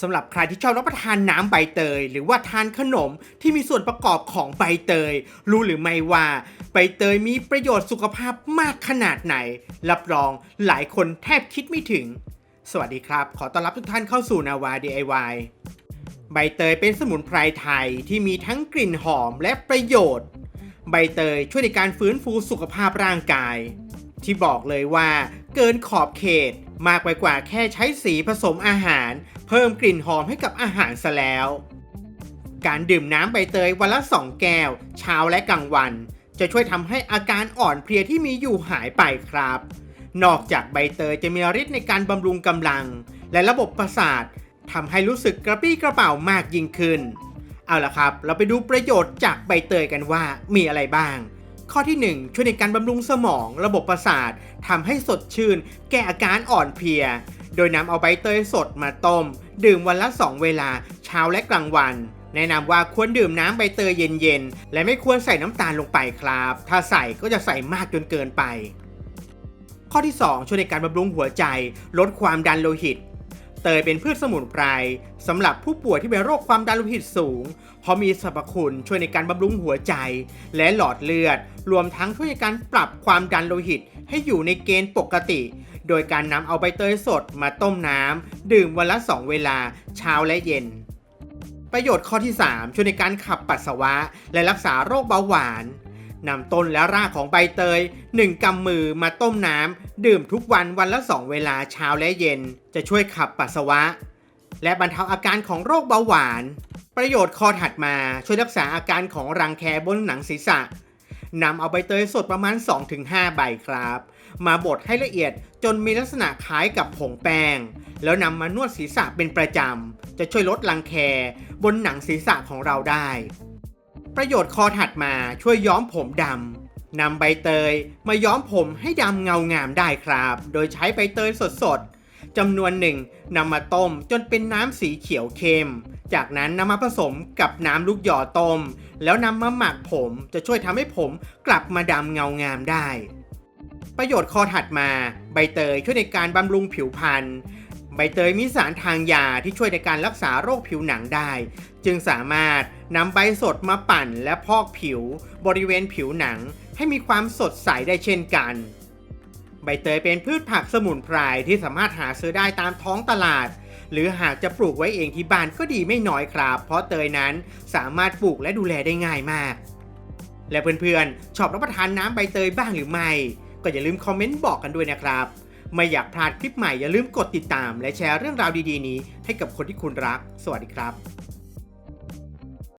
สำหรับใครที่ชอบรับประทานน้ำใบเตย หรือว่าทานขนมที่มีส่วนประกอบของใบเตย รู้หรือไม่ว่า ใบเตยมีประโยชน์สุขภาพมากขนาดไหน รับรองหลายคนแทบคิดไม่ถึง สวัสดีครับ ขอต้อนรับทุกท่านเข้าสู่นาวา DIY ใบเตยเป็นสมุนไพรไทยที่มีทั้งกลิ่นหอมและประโยชน์ ใบเตยช่วยในการฟื้นฟูสุขภาพร่างกาย ที่บอกเลยว่า เกินขอบเขต มากไปกว่าแค่ใช้สีผสมอาหาร เพิ่มกลิ่นหอมให้กับอาหารซะแล้ว การดื่มน้ำใบเตยวันละ 2 แก้ว เช้าและกลางวัน จะช่วยทำให้อาการอ่อนเพลียที่มีอยู่หายไปครับ นอกจากใบเตยจะมีฤทธิ์ในการบำรุงกำลัง และระบบประสาททำให้รู้สึกกระปรี้กระเป๋ามากยิ่งขึ้น เอาล่ะครับ เราไปดูประโยชน์จากใบเตยกันว่ามีอะไรบ้าง ข้อที่ 1 ช่วยในการบำรุงสมองระบบประสาททำให้สดชื่น แก้อาการอ่อนเพลีย โดยนำเอาใบเตยสดมาต้ม ดื่มวันละ 2 เวลา เช้าและกลางวัน แนะนำว่าควรดื่มน้ำใบเตยเย็นๆ และไม่ควรใส่น้ำตาลลงไปครับ ถ้าใส่ก็จะใส่มากจนเกินไปข้อที่ 2 ช่วยในการบำรุงหัวใจ ลดความดันโลหิต เตยเป็นพืชสมุนไพรสำหรับผู้ป่วยที่เป็นโรคความดันโลหิตสูง เพราะมีสรรพคุณช่วยในการบำรุงหัวใจ และหลอดเลือด รวมทั้งช่วยในการปรับความดันโลหิตให้อยู่ในเกณฑ์ปกติ โดยการนำเอาใบเตยสดมาต้มน้ำดื่มวันละ 2 เวลา เช้าและเย็นประโยชน์ข้อที่ 3 ช่วยในการขับปัสสาวะ และรักษาโรคเบาหวาน นำต้นและรากของใบเตย 1กำมือมาต้มน้ำ ดื่มทุกวันวันละ 2 เวลาเช้าและเย็น จะช่วยขับปัสสาวะ และบรรเทาอาการของโรคเบาหวาน ประโยชน์ข้อถัดมาช่วยรักษาอาการของรังแคบนหนังศีรษะนำเอาใบเตยสดประมาณ 2-5 ใบครับ มาบดให้ละเอียดจนมีลักษณะคล้ายกับผงแป้ง แล้วนำมานวดศีรษะเป็นประจำ จะช่วยลดรังแคบนหนังศีรษะของเราได้ ประโยชน์ข้อถัดมาช่วยย้อมผมดำนำใบเตยมาย้อมผมให้ดำเงางามได้ครับ โดยใช้ใบเตยสดๆจำนวนหนึ่งนำมาต้มจนเป็นน้ำสีเขียวเข้ม จากนั้นนำมาผสมกับน้ำลูกหยอต้ม แล้วนำมาหมักผมจะช่วยทำให้ผมกลับมาดำเงางามได้ ประโยชน์ข้อถัดมา ใบเตยช่วยในการบำรุงผิวพรรณ ใบเตยมีสารทางยาที่ช่วยในการรักษาโรคผิวหนังได้ จึงสามารถนำใบสดมาปั่นและพอกผิว บริเวณผิวหนัง ให้มีความสดใสได้เช่นกัน ใบเตยเป็นพืชผักสมุนไพรที่สามารถหาซื้อได้ตามท้องตลาด หรือหากจะปลูกไว้เองที่บ้านก็ดีไม่น้อยครับ เพราะเตยนั้นสามารถปลูกและดูแลได้ง่ายมาก และเพื่อนๆชอบรับประทานน้ำใบเตยบ้างหรือไม่ ก็อย่าลืมคอมเมนต์บอกกันด้วยนะครับ ไม่อยากพลาดคลิปใหม่อย่าลืมกดติดตาม และแชร์เรื่องราวดีๆนี้ให้กับคนที่คุณรัก สวัสดีครับ